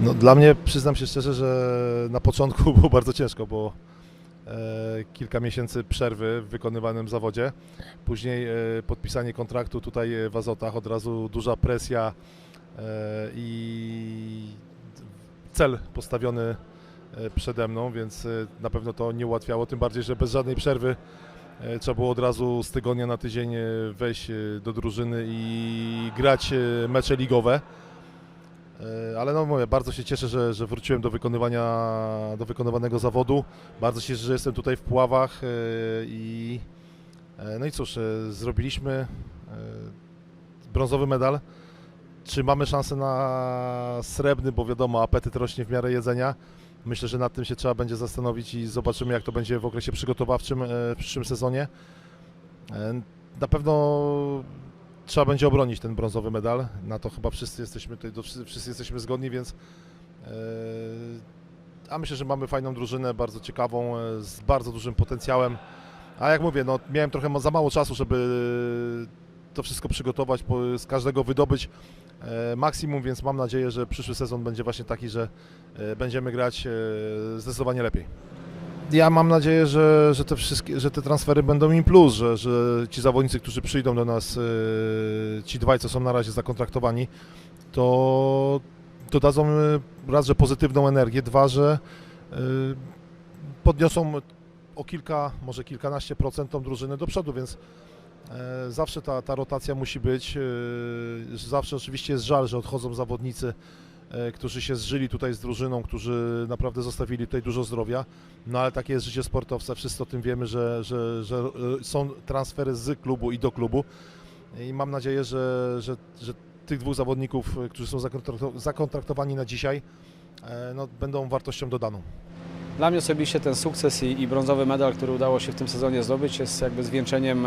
No, dla mnie, przyznam się szczerze, że na początku było bardzo ciężko, bo e, kilka miesięcy przerwy w wykonywanym zawodzie, później e, podpisanie kontraktu tutaj e, w Azotach, od razu duża presja e, i cel postawiony e, przede mną, więc e, na pewno to nie ułatwiało, tym bardziej, że bez żadnej przerwy trzeba było od razu z tygodnia na tydzień wejść do drużyny i grać mecze ligowe. E, ale no mówię, bardzo się cieszę, że, że wróciłem do wykonywania, do wykonywanego zawodu. Bardzo się cieszę, że jestem tutaj w Puławach e, i e, no i cóż, zrobiliśmy brązowy medal. Czy mamy szansę na srebrny, bo wiadomo, apetyt rośnie w miarę jedzenia. Myślę, że nad tym się trzeba będzie zastanowić i zobaczymy, jak to będzie w okresie przygotowawczym w przyszłym sezonie. Na pewno trzeba będzie obronić ten brązowy medal. Na to chyba wszyscy jesteśmy tutaj, wszyscy, jesteśmy zgodni, więc e, a myślę, że mamy fajną drużynę, bardzo ciekawą, e, z bardzo dużym potencjałem. A jak mówię, no, miałem trochę za mało czasu, żeby e, to wszystko przygotować, z każdego wydobyć maksimum, więc mam nadzieję, że przyszły sezon będzie właśnie taki, że będziemy grać zdecydowanie lepiej ja mam nadzieję, że, że, te wszystkie, że te transfery będą im plus, że, że ci zawodnicy, którzy przyjdą do nas, e, ci dwaj, co są na razie zakontraktowani, to, dodadzą dadzą e, raz, że pozytywną energię, dwa, że e, podniosą o kilka, może kilkanaście procent tą drużynę do przodu, więc zawsze ta, ta rotacja musi być. Zawsze oczywiście jest żal, że odchodzą zawodnicy, E, którzy się zżyli tutaj z drużyną, którzy naprawdę zostawili tutaj dużo zdrowia. No ale takie jest życie sportowca, wszyscy o tym wiemy, że, że, że e, są transfery z klubu i do klubu. I mam nadzieję, że, że, że tych dwóch zawodników, e, którzy są zakontraktowani na dzisiaj, no, będą wartością dodaną. Dla mnie osobiście ten sukces i, i, brązowy medal, który udało się w tym sezonie zdobyć, jest jakby zwieńczeniem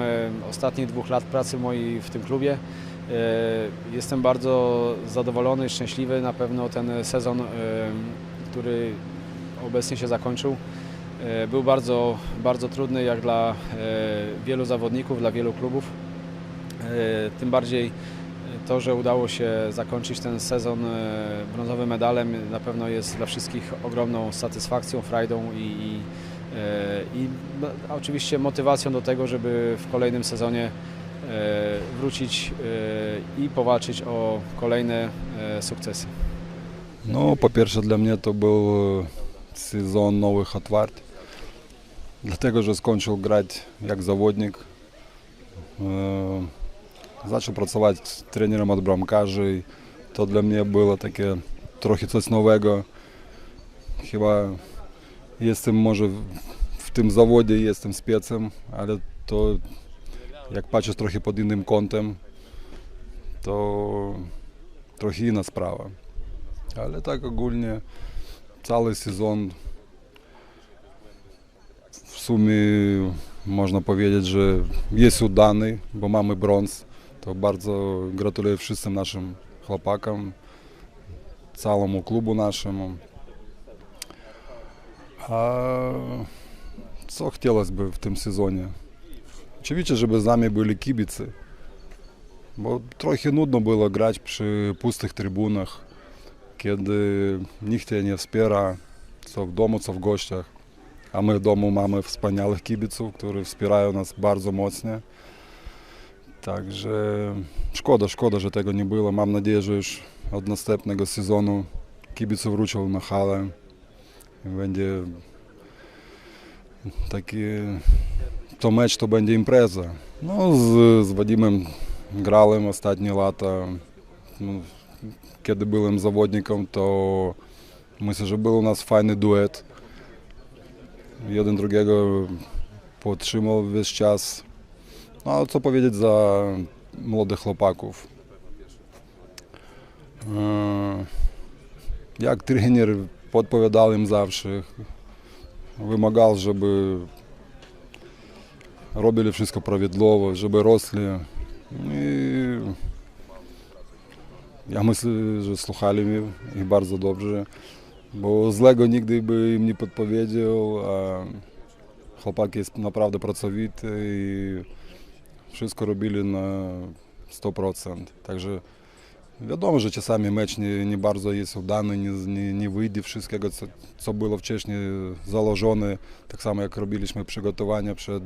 ostatnich dwóch lat pracy mojej w tym klubie. E, jestem bardzo zadowolony i szczęśliwy. Na pewno ten sezon, e, który obecnie się zakończył, e, był bardzo, bardzo trudny jak dla wielu zawodników, dla wielu klubów. Tym bardziej to, że udało się zakończyć ten sezon brązowym medalem na pewno jest dla wszystkich ogromną satysfakcją, frajdą i, i, i no, oczywiście motywacją do tego, żeby w kolejnym sezonie E, wrócić e, i powalczyć o kolejne e, sukcesy? No, po pierwsze dla mnie to był sezon nowych otwart, dlatego że skończył grać jak zawodnik. Zaczął pracować z trenerem od bramkarzy. To dla mnie było takie trochę coś nowego. Chyba jestem może w tym zawodzie, jestem specem, ale to як бачиш, трохи під іншим контем, то трохи інша справа. Але так огульне цілий сезон в сумі можна powiedzieć, że jest udany, bo mamy brąz. To bardzo gratuluję wszystkim naszym chłopakom, całemu klubu naszemu. A co chcieliby w tym sezonie? Oczywiście, żeby z nami byli kibice, bo trochę nudno było grać przy pustych trybunach, kiedy nikt cię nie wspiera, co w domu, co w gościach. A my w domu mamy wspaniałych kibiców, którzy wspierają nas bardzo mocno. Także szkoda, szkoda, że tego nie było. Mam nadzieję, że już od następnego sezonu kibice wrócą na halę. Będzie такі то меч, то бенді імпреза. Ну, З з Вадимом грали в останні лата, ну, коли були заводником, то ми вже був у нас файний дует. один другого підтримав весь час. Ну, а це повідять за молодих хлопаків. Е, як тренер підповідав їм завжди вимагав, щоб робили все справедливо, щоб росли. Ну, і я мислю, що слухали їх дуже добре. Бо злего нігде би їм не підповідав, а хлопаки направду працьовіті і все робили на 100%. Так що Wiadomo, że czasami mecz nie, nie bardzo jest udany, nie, nie, nie wyjdzie wszystkiego, co, co było wcześniej założone. Tak samo jak robiliśmy przygotowania przed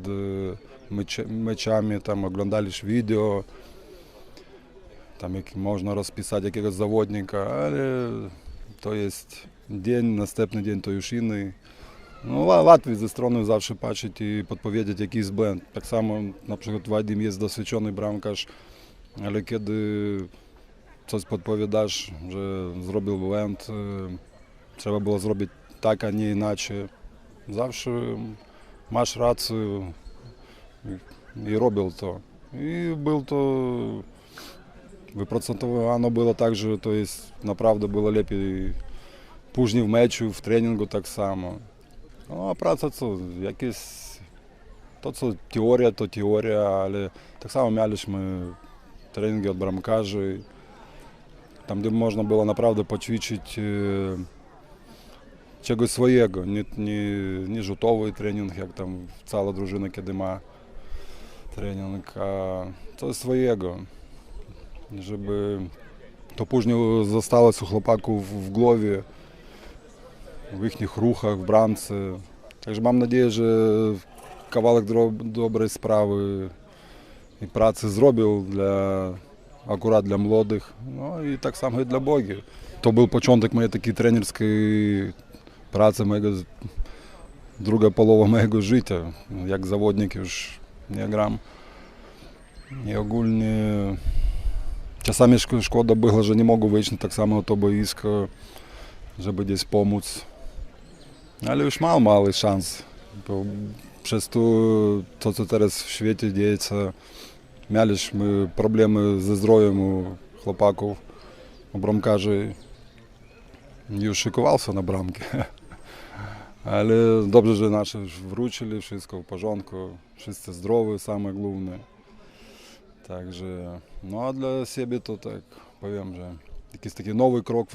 mecz, meczami, tam oglądaliśmy wideo, tam jak można rozpisać jakiegoś zawodnika, ale to jest dzień, następny dzień to już inny. No, Łatwiej ze strony zawsze patrzeć i podpowiedzieć jakiś błąd. Tak samo na przykład Wadim jest doświadczony bramkarz, ale kiedy щось відповідаєш, вже зробив варіант. Е, треба було зробити так, а не інакше. Завжди маєш рацію і робив то. І був то випроцентовано було так же, то есть, направду було лепі пужні в мечі в тренінгу так само. Ну, а праця це якісь то це теорія, то теорія, але так само мялиш ми тренінги від Брамкажу там, де можна було направду почвічити э, чогось своєго, не, не, не жутовий тренінг, як там в ціла дружина кидима тренінг, а це своєго. Щоб е, то пужню засталось у хлопаку в, в голові, в їхніх рухах, в брамці. Так що мам надію, що кавалик кавалок доброї справи і праці зробив для акурат для молодих, ну і так само і для богів. То був початок моєї такої тренерської праці, моєго, друга полова моєго життя, як заводник ж я грам. І огульні часами шкода була, що не можу вийти так само то боїсько, щоб десь допомогти. Але ж мав малий шанс. Бо через то, що зараз в світі діється. Мяліч ми проблеми зі здоров'ям у хлопаків. У брамкажі не шикувався на брамки. Але добре же наші вручили, все в порядку, все здорові, найголовніше. Также, ну а для себе то так, повім же, якийсь такий новий крок,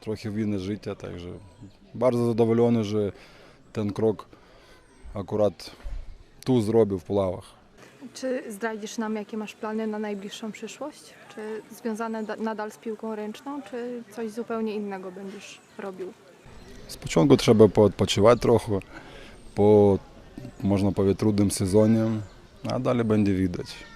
трохи війни життя. Также. Дуже задоволений, що той крок акурат ту зробив в плавах. Czy zdradzisz nam, jakie masz plany na najbliższą przyszłość? Czy związane nadal z piłką ręczną, czy coś zupełnie innego będziesz robił? Z początku trzeba odpoczywać trochę, po, można powiedzieć, trudnym sezonie, a dalej będzie widać.